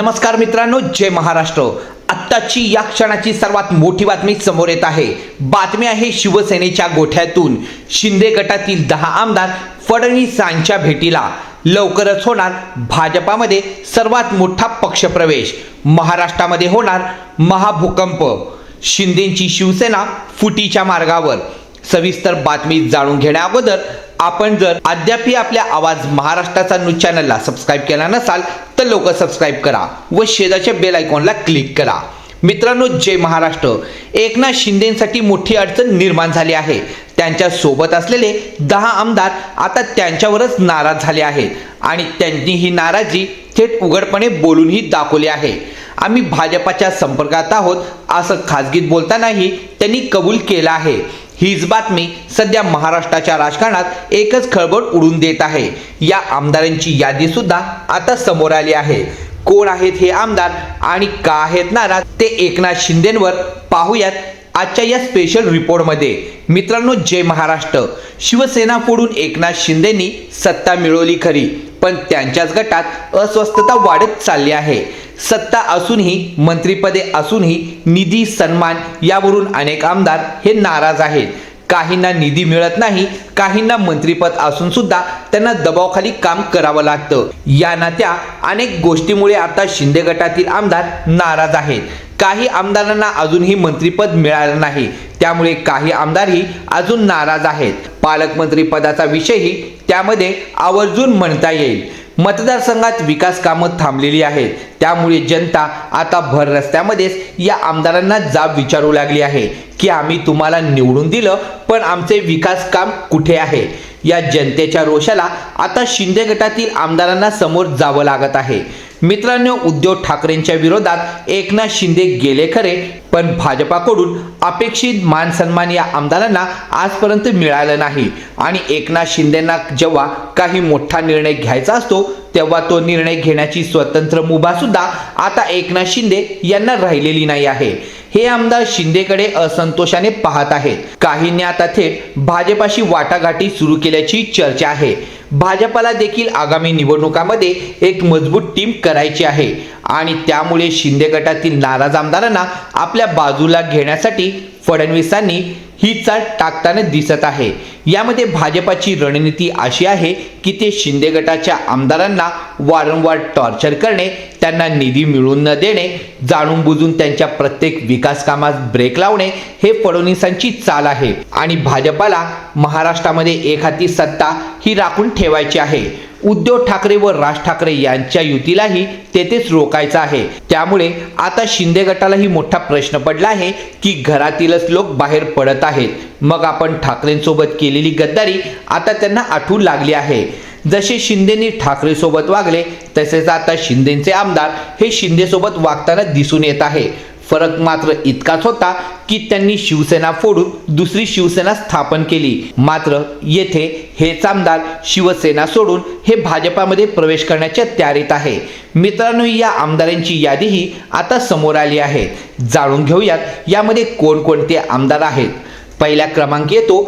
नमस्कार मित्रांनो जय महाराष्ट्र. आत्ताची या क्षणाची सर्वात मोठी बातमी समोर येत आहे. बातमी आहे शिवसेनेच्या गोठ्यातून. शिंदे गटातील दहा आमदार फडणवीसांच्या भेटीला. लवकरच होणार भाजपामध्ये सर्वात मोठा पक्षप्रवेश. महाराष्ट्रामध्ये होणार महाभूकंप. शिंदेची शिवसेना फुटीच्या मार्गावर. सविस्तर बातमी जाणून घेण्याअगोदर आपण जर अद्यापही आपल्या आवाज महाराष्ट्राचा न्यूज चॅनलला सबस्क्राईब केला नसाल तर लोक सबस्क्राईब करा व शेजारच्या बेल आयकॉनला क्लिक करा. मित्रांनो जय महाराष्ट्र. एकनाथ शिंदेसाठी मोठी अडचण निर्माण झाली आहे. त्यांच्यासोबत असलेले दहा आमदार आता त्यांच्यावरच नाराज झाले आहेत आणि त्यांनी ही नाराजी थेट उघडपणे बोलूनही दाखवली आहे. आम्ही भाजपाच्या संपर्कात आहोत असं खाजगीत बोलतानाही त्यांनी कबूल केलं आहे. हीच बातमी सध्या महाराष्ट्राच्या राजकारणात एकच खळबळ उडून देत आहे. या आमदारांची यादी सुद्धा आता समोर आली आहे. कोण आहेत हे आमदार आणि का आहेत नाराज ते एकनाथ शिंदेवर पाहूयात आजच्या या स्पेशल रिपोर्टमध्ये मित्रांनो जय महाराष्ट्र. शिवसेना फोडून एकनाथ शिंदेनी सत्ता मिळवली खरी पण त्यांच्याच गटात अस्वस्थता वाढत चालली आहे. सत्ता असूनही मंत्रिपदे असूनही निधी सन्मान यावरून अनेक आमदार हे नाराज आहेत. काहींना निधी मिळत नाही काहींना मंत्रीपद असून सुद्धा त्यांना दबावखाली काम करावं लागतं. या ना त्या अनेक गोष्टीमुळे आता शिंदे गटातील आमदार नाराज आहेत. काही आमदारांना अजूनही मंत्रीपद मिळालं नाही. त्यामुळे काही आमदारही अजून नाराज आहेत. पालकमंत्री पदाचा विषयही त्यामध्ये आवर्जून म्हणता येईल. मतदारसंघात विकास कामं थांबलेली आहेत. त्यामुळे जनता आता भर रस्त्यामध्येच या आमदारांना जाब विचारू लागली आहे की आम्ही तुम्हाला निवडून दिलं पण आमचे विकास काम कुठे आहे? या जनतेच्या रोषाला आता शिंदे गटातील आमदारांना समोर जावं लागत आहे. मित्रांनो उद्धव ठाकरेंच्या विरोधात एकनाथ शिंदे गेले खरे पण भाजपाकडून अपेक्षित मान सन्मान या आमदारांना आजपर्यंत मिळालं नाही. आणि एकनाथ शिंदेना जेव्हा काही मोठा निर्णय घ्यायचा असतो तेव्हा तो निर्णय घेण्याची स्वतंत्र मुभा सुद्धा आता एकनाथ शिंदे यांना राहिलेली नाही आहे. हे आमदार शिंदेकडे असंतोषाने पाहत आहेत. काहींनी आता थेट भाजपाशी वाटाघाटी सुरू केल्याची चर्चा आहे. भाजपाला देखील आगामी निवडणुकामध्ये एक मजबूत टीम करायची आहे. आणि त्यामुळे शिंदे गटातील नाराज आमदारांना आपल्या बाजूला घेण्यासाठी फडणवीसांनी ही चाल टाकताना दिसत आहे. यामध्ये भाजपाची रणनीती अशी आहे की ते शिंदे गटाच्या आमदारांना वारंवार टॉर्चर करणे त्यांना निधी मिळवून न देणे जाणून बुजून त्यांच्या प्रत्येक विकास कामास ब्रेक लावणे हे फडणवीसांची चाल आहे. आणि भाजपाला महाराष्ट्रामध्ये एक हाती सत्ता ही राखून ठेवायची आहे. उद्धव ठाकरे व राज ठाकरे यांच्या युतीलाही तेथेच रोखायचं आहे. त्यामुळे आता शिंदे गटालाही मोठा प्रश्न पडला आहे की घरातीलच लोक बाहेर पडत आहेत. मग आपण ठाकरेंसोबत केलेली गद्दारी आता त्यांना आठवू लागली आहे. जसे शिंदेनी ठाकरेसोबत वागले तसेच आता शिंदेचे आमदार हे शिंदेसोबत वागताना दिसून येत आहे. फरक मात्र इतकाच होता की त्यांनी शिवसेना फोडून दुसरी शिवसेना स्थापन केली. मात्र येथे हेच आमदार शिवसेना सोडून हे भाजपामध्ये प्रवेश करण्याच्या तयारीत आहे. मित्रांनो या आमदारांची यादीही आता समोर आली आहे. जाणून घेऊयात यामध्ये कोणकोणते आमदार आहेत. पहिल्या क्रमांक येतो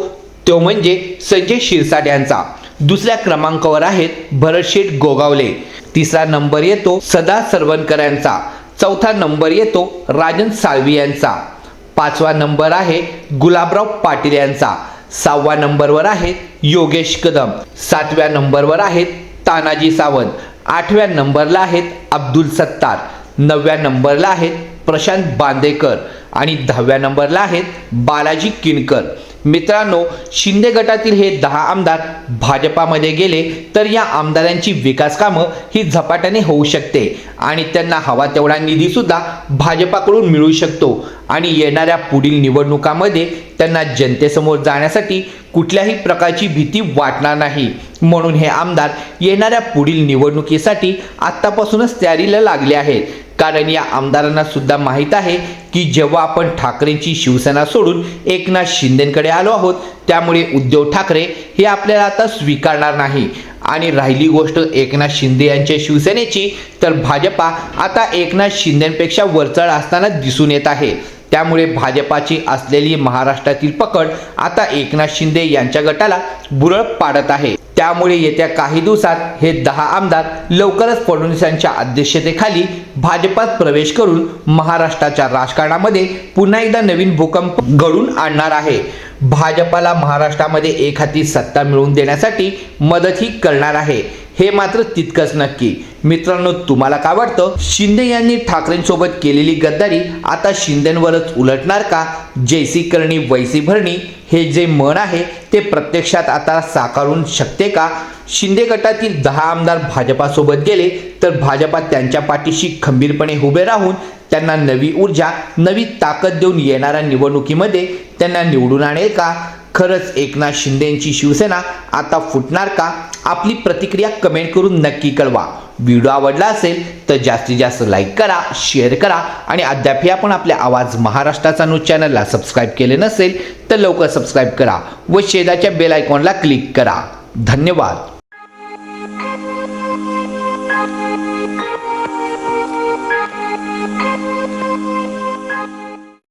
तो म्हणजे संजय शिरसाट यांचा. दुसऱ्या क्रमांकावर आहेत भरतशेठ गोगावले. तिसरा नंबर येतो सदा सरवणकर यांचा. चौथा नंबर येतो राजन साळवी यांचा. पाचवा नंबर आहे गुलाबराव पाटील यांचा. सहावा नंबरवर आहेत योगेश कदम. सातव्या नंबरवर आहेत तानाजी सावंत. आठव्या नंबरला आहेत अब्दुल सत्तार. नवव्या नंबरला आहेत प्रशांत बांदेकर. आणि दहाव्या नंबरला आहेत बालाजी किनकर. मित्रांनो शिंदे गटातील हे दहा आमदार भाजपामध्ये गेले तर या आमदारांची विकास कामं ही झपाट्याने होऊ शकते. आणि त्यांना हवा तेवढा निधी सुद्धा भाजपाकडून मिळू शकतो. आणि येणाऱ्या पुढील निवडणुकामध्ये त्यांना जनतेसमोर जाण्यासाठी कुठल्याही प्रकारची भीती वाटणार नाही. म्हणून हे आमदार येणाऱ्या पुढील निवडणुकीसाठी आत्तापासूनच तयारीला लागले आहेत. कारण या आमदारांना सुद्धा माहीत आहे की जेव्हा आपण ठाकरेंची शिवसेना सोडून एकनाथ शिंदेकडे आलो आहोत त्यामुळे उद्धव ठाकरे हे आपल्याला आता स्वीकारणार नाही. आणि राहिली गोष्ट एकनाथ शिंदे यांच्या शिवसेनेची तर भाजपा आता एकनाथ शिंदेपेक्षा वरचढ असताना दिसून येत आहे. त्यामुळे भाजपाची असलेली महाराष्ट्रातील पकड आता एकनाथ शिंदे यांच्या गटाला बुरळ पाडत आहे. त्यामुळे येत्या काही दिवसात हे दहा आमदार लवकरच फडणवीसांच्या अध्यक्षतेखाली भाजपात प्रवेश करून महाराष्ट्राच्या राजकारणामध्ये पुन्हा एकदा नवीन भूकंप घडून आणणार आहे. भाजपाला महाराष्ट्रामध्ये एक हाती सत्ता मिळवून देण्यासाठी मदतही करणार आहे. हे मात्र तितकंच नक्की. मित्रांनो तुम्हाला काय वाटतं? शिंदे यांनी ठाकरेंसोबत केलेली गद्दारी आता शिंदेवरच उलटणार का? जैसी करणी वैसी भरणी हे जे मन आहे ते प्रत्यक्षात आता साकारून शकते का? शिंदे गटातील दहा आमदार भाजपासोबत गेले तर भाजपा त्यांच्या पाठीशी खंबीरपणे उभे राहून त्यांना नवी ऊर्जा नवी ताकद देऊन येणाऱ्या निवडणुकीमध्ये त्यांना निवडून आणेल का? खरंच एकनाथ शिंदेची शिवसेना आता फुटणार का? आपली प्रतिक्रिया कमेंट करून नक्की कळवा. व्हिडिओ आवडला असेल तर जास्तीत जास्त लाईक करा शेअर करा आणि अद्यापही आपण आपल्या आवाज महाराष्ट्राचा न्यूज चॅनलला सबस्क्राईब केले नसेल तर लवकर सबस्क्राईब करा व शेजाच्या बेल आयकॉनला क्लिक करा. धन्यवाद.